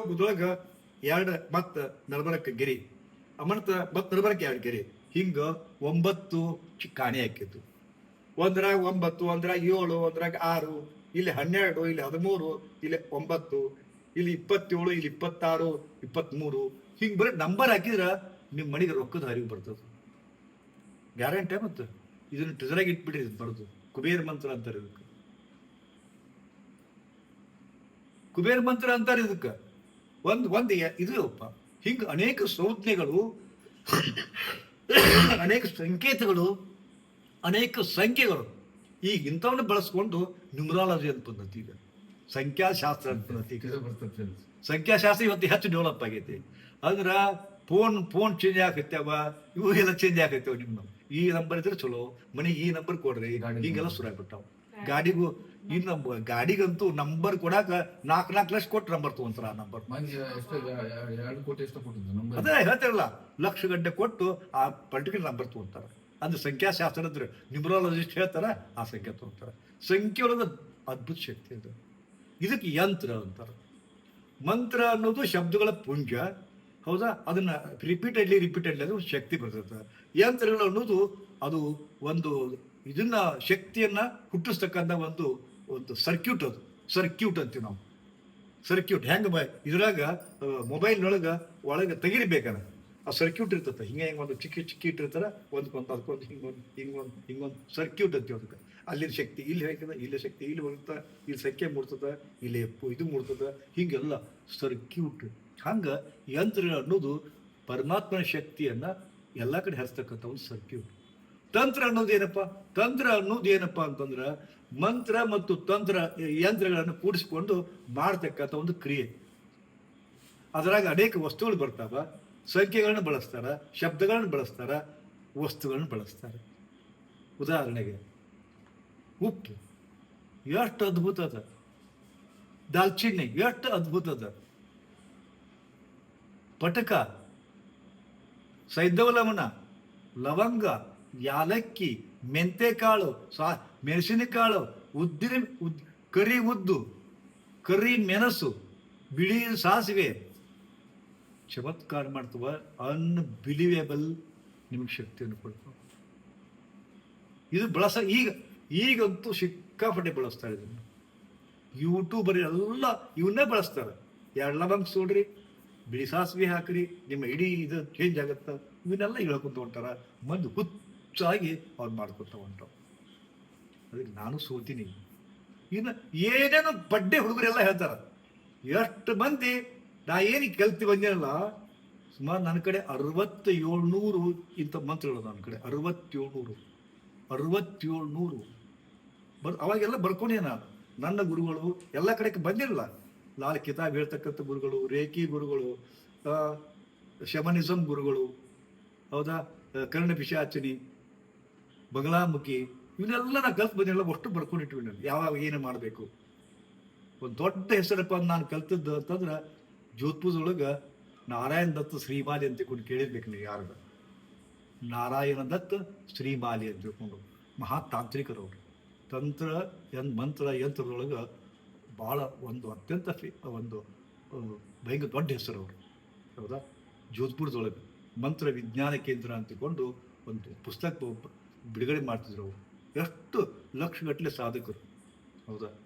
ಬುದ್ರೊಳಗ ಎರಡು ಮತ್ತ ನಡಬರಕ ಗಿರಿ. ಅಮೃತ ಮತ್ ನಡಬರಕ ಎರಡು ಗಿರಿ? ಹಿಂಗ ಒಂಬತ್ತು ಕಾಣೆ ಹಾಕಿತ್ತು ಒಂದ್ರಾಗ ಒಂಬತ್ತು, ಒಂದ್ರಾಗ ಏಳು, ಒಂದ್ರಾಗ ಆರು, ಇಲ್ಲಿ ಹನ್ನೆರಡು, ಇಲ್ಲಿ ಹದಿಮೂರು, ಇಲ್ಲಿ ಒಂಬತ್ತು, ಇಲ್ಲಿ ಇಪ್ಪತ್ತೇಳು, ಇಲ್ಲಿ ಇಪ್ಪತ್ತಾರು, ಇಪ್ಪತ್ಮೂರು. ಹಿಂಗ ಬರೀ ನಂಬರ್ ಹಾಕಿದ್ರ ನಿಮ್ಮ ಮನೆಗೆ ರೊಕ್ಕದ ಹರಿವು ಬರ್ತದ. ಗ್ಯಾರಂಟಿ ಮತ್ತೆ? ಇದನ್ನ ಟ್ರೆಜರಾಗಿ ಇಟ್ಬಿಡಿ ಬರ್ದು ಬರೋದು ಕುಬೇರ ಮಂತ್ರ ಅಂತಾರೆ ಇದಕ್ಕೆ. ಕುಬೇರ ಮಂತ್ರ ಅಂತಾರೆ ಇದಕ್ಕೆ. ಒಂದ್ ಒಂದು ಇದು ಹಿಂಗ ಅನೇಕ ಸಂಜ್ಞೆಗಳು ಅನೇಕ ಸಂಕೇತಗಳು ಅನೇಕ ಸಂಖ್ಯೆಗಳು. ಈಗ ಇಂಥವನ್ನ ಬಳಸ್ಕೊಂಡು ನ್ಯೂಮರಾಲಜಿ ಅಂತ ಪದ್ಧತಿ ಈಗ. ಸಂಖ್ಯಾಶಾಸ್ತ್ರ ಅಂತ ಪದ್ಧತಿ ಸಂಖ್ಯಾಶಾಸ್ತ್ರ ಇವತ್ತು ಹೆಚ್ಚು ಡೆವಲಪ್ ಆಗೈತಿ. ಅಂದ್ರೆ ಫೋನ್ ಫೋನ್ ಚೇಂಜ್ ಆಗತ್ತವ ಇವು ಎಲ್ಲ ಚೇಂಜ್ ಆಗತ್ತವ ನಿಮ್ಮ. ಈ ನಂಬರ್ ಇದ್ರೆ ಚಲೋ. ಮನೆಗೆ ಈ ನಂಬರ್ ಕೊಡ್ರಿ. ಹಿಂಗೆಲ್ಲ ಶುರು ಆಗ್ಬಿಟ್ಟಾವ. ಗಾಡಿಗೂ ನಂಬರ್ ಗಾಡಿಗಂತೂ ನಂಬರ್ ಕೊಡಾಕ ನಾಲ್ಕು ನಾಲ್ಕು ಲಕ್ಷ ಕೊಟ್ಟು ನಂಬರ್ ತಗೊಂತಾರ ನಂಬರ್ ಅದೇ ಹೇಳ್ತಿರಲ್ಲ ಲಕ್ಷ ಗಂಟೆ ಕೊಟ್ಟು ಆ ಪರ್ಟಿಕ್ಯುಲರ್ ನಂಬರ್ ತಗೊಂತಾರ. ಅಂದ್ರೆ ಸಂಖ್ಯಾಶಾಸ್ತ್ರ ಅಂದ್ರೆ ನ್ಯೂಮರಾಲಜಿಸ್ಟ್ ಹೇಳ್ತಾರ ಆ ಸಂಖ್ಯೆ ತಗೊಂತಾರ. ಸಂಖ್ಯೆ ಒಳಗೆ ಅದ್ಭುತ ಶಕ್ತಿ ಅದು. ಇದಕ್ಕೆ ಯಂತ್ರ ಅಂತಾರೆ. ಮಂತ್ರ ಅನ್ನೋದು ಶಬ್ದಗಳ ಪುಂಜ ಹೌದಾ? ಅದನ್ನ ರಿಪೀಟೆಡ್ಲಿ ರಿಪೀಟೆಡ್ಲಿ ಅದು ಶಕ್ತಿ ಬರ್ತದೆ. ಯಂತ್ರಗಳು ಅನ್ನೋದು ಅದು ಒಂದು ಇದನ್ನ ಶಕ್ತಿಯನ್ನ ಹುಟ್ಟಿಸ್ತಕ್ಕಂಥ ಒಂದು ಒಂದು ಸರ್ಕ್ಯೂಟ್ ಅದು. ಸರ್ಕ್ಯೂಟ್ ಅಂತೀವಿ ನಾವು. ಸರ್ಕ್ಯೂಟ್ ಹೆಂಗೆ ಬ ಇದ್ರಾಗ ಮೊಬೈಲ್ನೊಳಗೆ ಒಳಗೆ ತೆಗಿರಿಬೇಕಲ್ಲ ಆ ಸರ್ಕ್ಯೂಟ್ ಇರ್ತದೆ ಹಿಂಗೆ ಹಿಂಗೆ ಒಂದು ಚಿಕ್ಕಿ ಚಿಕ್ಕಿ ಇಟ್ಟಿರ್ತಾರ ಒಂದ್ಕೊಂದು ಅದಕ್ಕೊಂದು ಹಿಂಗೊಂದು ಹಿಂಗೊಂದು ಹಿಂಗೊಂದು ಸರ್ಕ್ಯೂಟ್ ಅಂತೀವಿ ಅದಕ್ಕೆ. ಅಲ್ಲಿನ ಶಕ್ತಿ ಇಲ್ಲಿ ಹಾಕಿದ, ಇಲ್ಲಿ ಶಕ್ತಿ ಇಲ್ಲಿ ಬರುತ್ತೆ, ಇಲ್ಲಿ ಸೆಕೆ ಮುಡ್ತದೆ, ಇಲ್ಲಿ ಇದು ಮೂಡ್ತದೆ, ಹಿಂಗೆಲ್ಲ ಸರ್ಕ್ಯೂಟ್. ಹಂಗೆ ಯಂತ್ರ ಅನ್ನೋದು ಪರಮಾತ್ಮನ ಶಕ್ತಿಯನ್ನ ಎಲ್ಲ ಕಡೆ ಹರಿಸ್ತಕ್ಕಂಥ ಒಂದು ಸರ್ಕ್ಯೂಟ್. ತಂತ್ರ ಅನ್ನೋದು ಏನಪ್ಪ ತಂತ್ರ ಅನ್ನೋದು ಏನಪ್ಪ ಅಂತಂದ್ರ ಮಂತ್ರ ಮತ್ತು ತಂತ್ರ ಯಂತ್ರಗಳನ್ನು ಕೂಡಿಸಿಕೊಂಡು ಮಾಡ್ತಕ್ಕಂಥ ಒಂದು ಕ್ರಿಯೆ. ಅದರಾಗ ಅನೇಕ ವಸ್ತುಗಳು ಬರ್ತಾವ. ಸಂಖ್ಯೆಗಳನ್ನು ಬಳಸ್ತಾರ, ಶಬ್ದಗಳನ್ನು ಬಳಸ್ತಾರ, ವಸ್ತುಗಳನ್ನು ಬಳಸ್ತಾರೆ. ಉದಾಹರಣೆಗೆ ಉಪ್ಪು, ಎಷ್ಟು ಅದ್ಭುತ ಅದ. ದಾಲ್ಚಿನ್ನಿ ಎಷ್ಟು ಅದ್ಭುತ ಅದ. ಪಟಕ ಸೈದ್ದವಲವನ ಲವಂಗ, ಯಾಲಕ್ಕಿ, ಮೆಂತೆಕಾಳು, ಸಾ ಮೆಣಸಿನಕಾಳು ಉದ್ದಿನ ಉದ್, ಕರಿ ಉದ್ದು, ಕರಿ ಮೆಣಸು, ಬಿಳಿ ಸಾಸಿವೆ. ಚಮತ್ಕಾರ ಮಾಡ್ತವ ಅನ್ಬಿಲಿವೇಬಲ್ ನಿಮಗೆ ಶಕ್ತಿಯನ್ನು ಕೊಡ್ತಾವ ಇದು ಬಳಸ, ಈಗ, ಈಗಂತೂ ಸಿಕ್ಕಾಪಟ್ಟೆ ಬಳಸ್ತಾರೆ ಇದನ್ನು ಯೂಟ್ಯೂಬರ್ ಎಲ್ಲ ಇವನ್ನೇ ಬಳಸ್ತಾರೆ. ಎರಡು ಲವಂಗ ನೋಡ್ರಿ, ಬಿಳಿ ಸಾಸಿವೆ ಹಾಕ್ರಿ, ನಿಮ್ಮ ಇಡೀ ಇದು ಚೇಂಜ್ ಆಗುತ್ತ. ಇವನ್ನೆಲ್ಲ ಹೇಳ್ಕೊಂತ ಹೊಂಟಾರ. ಮಂದಿ ಹುಚ್ಚಾಗಿ ಅವ್ರು ಮಾಡ್ಕೊತ ಹೊಂಟಾವ ಅದಕ್ಕೆ ನಾನು ಸೋತೀನಿ. ಇನ್ನು ಏನೇನೋ ಬಡ್ಡೆ ಹುಡುಗರೆಲ್ಲ ಹೇಳ್ತಾರೆ. ಎಷ್ಟು ಮಂದಿ, ನಾ ಏನು ಕಲ್ತಿ ಬಂದಿರಲ್ಲ ಸುಮಾರು ನನ್ನ ಕಡೆ ಅರವತ್ತ ಏಳ್ನೂರು ಇಂಥ ಮಂತ್ರಿಗಳು ನನ್ನ ಕಡೆ, ಅರವತ್ತೇಳ್ನೂರು ಅರವತ್ತೇಳ್ನೂರು. ಬರ್, ಅವಾಗೆಲ್ಲ ಬರ್ಕೊಂಡೆ ನಾನು. ನನ್ನ ಗುರುಗಳು ಎಲ್ಲ ಕಡೆಗೆ ಬಂದಿರಲ್ಲ. ಲಾಲ್ ಕಿತಾಬ್ ಹೇಳ್ತಕ್ಕಂಥ ಗುರುಗಳು, ರೇಖಿ ಗುರುಗಳು ಶಮನಿಸಮ್ ಗುರುಗಳು, ಹೌದಾ? ಕರ್ಣ ಪಿಶಾಚನಿ ಬಗಲಾಮುಖಿ ಇವನ್ನೆಲ್ಲ ನಾ ಕಲ್ತ್ ಬಂದಿರಲ್ಲ ಅಷ್ಟು ಬರ್ಕೊಂಡಿಟ್ವಿ ನಾನು. ಯಾವಾಗ ಏನು ಮಾಡಬೇಕು. ಒಂದು ದೊಡ್ಡ ಹೆಸರಪ್ಪ ನಾನು ಕಲ್ತದ್ದು ಅಂತಂದ್ರೆ ಜೋಧ್ಪುರದೊಳಗೆ ನಾರಾಯಣ ದತ್ತ ಶ್ರೀಮಾಲಿ ಅಂತ ತಿಳ್ಕೊಂಡು ಕೇಳಿರ್ಬೇಕು ನೀವು ಯಾರು. ನಾರಾಯಣ ದತ್ತ ಶ್ರೀಮಾಲಿ ಅಂತ ತಿಳ್ಕೊಂಡು ಮಹಾ ಅವರು. ತಂತ್ರ ಯನ್ ಮಂತ್ರ, ಯಂತ್ರದೊಳಗೆ ಭಾಳ ಒಂದು ಅತ್ಯಂತ ಒಂದು ಭಯಂಕರ ದೊಡ್ಡ ಹೆಸರು ಅವರು. ಹೌದಾ? ಜೋಧ್ಪುರದೊಳಗೆ ಮಂತ್ರ ವಿಜ್ಞಾನ ಕೇಂದ್ರ ಅಂತಿಕೊಂಡು ಒಂದು ಪುಸ್ತಕ ಬಿಡುಗಡೆ ಮಾಡ್ತಿದ್ರು ಅವರು. ಎಷ್ಟು ಲಕ್ಷಗಟ್ಟಲೆ ಸಾಧಕರು. ಹೌದಾ?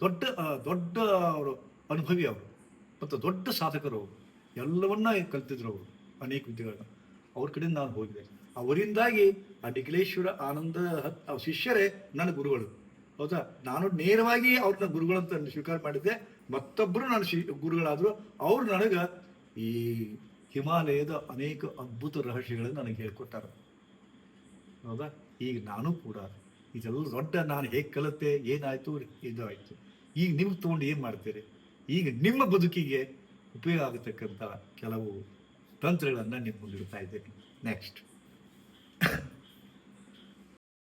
ದೊಡ್ಡ ದೊಡ್ಡ ಅವರು ಅನುಭವಿ ಅವರು ಮತ್ತು ದೊಡ್ಡ ಸಾಧಕರು ಅವರು ಎಲ್ಲವನ್ನ ಕಲ್ತಿದ್ರು ಅವರು ಅನೇಕ ವಿದ್ಯೆಗಳನ್ನ. ಅವ್ರ ಕಡೆಯಿಂದ ನಾನು ಹೋಗಿದೆ ಅವರಿಂದಾಗಿ ಆ ಡಿಗ್ಲೇಶ್ವರ ಆನಂದ ಅವ್ರ ಶಿಷ್ಯರೇ ನನ್ನ ಗುರುಗಳು. ಹೌದಾ? ನಾನು ನೇರವಾಗಿ ಅವ್ರನ್ನ ಗುರುಗಳಂತ ಸ್ವೀಕಾರ ಮಾಡಿದ್ದೆ. ಮತ್ತೊಬ್ಬರು ನನ್ನ ಶಿ ಗುರುಗಳಾದ್ರು. ಅವ್ರು ನನಗೆ ಈ ಹಿಮಾಲಯದ ಅನೇಕ ಅದ್ಭುತ ರಹಸ್ಯಗಳನ್ನು ನನಗೆ ಹೇಳ್ಕೊಟ್ಟಾರ. ಹೌದಾ? ಈಗ ನಾನು ಕೂಡ ಇದೆಲ್ಲ ದೊಡ್ಡ ನಾನು ಹೇಗೆ ಕಲಿತೆ ಏನಾಯ್ತು ಇದು ಆಯ್ತು ಈಗ ನೀವು ತೊಗೊಂಡು ಏನು ಮಾಡ್ತೀರಿ? ಈಗ ನಿಮ್ಮ ಬದುಕಿಗೆ ಉಪಯೋಗ ಆಗತಕ್ಕಂಥ ಕೆಲವು ತಂತ್ರಗಳನ್ನು ನಿಮ್ಮ ಮುಂದಿಡ್ತಾ ಇದ್ದೇನೆ. ನೆಕ್ಸ್ಟ್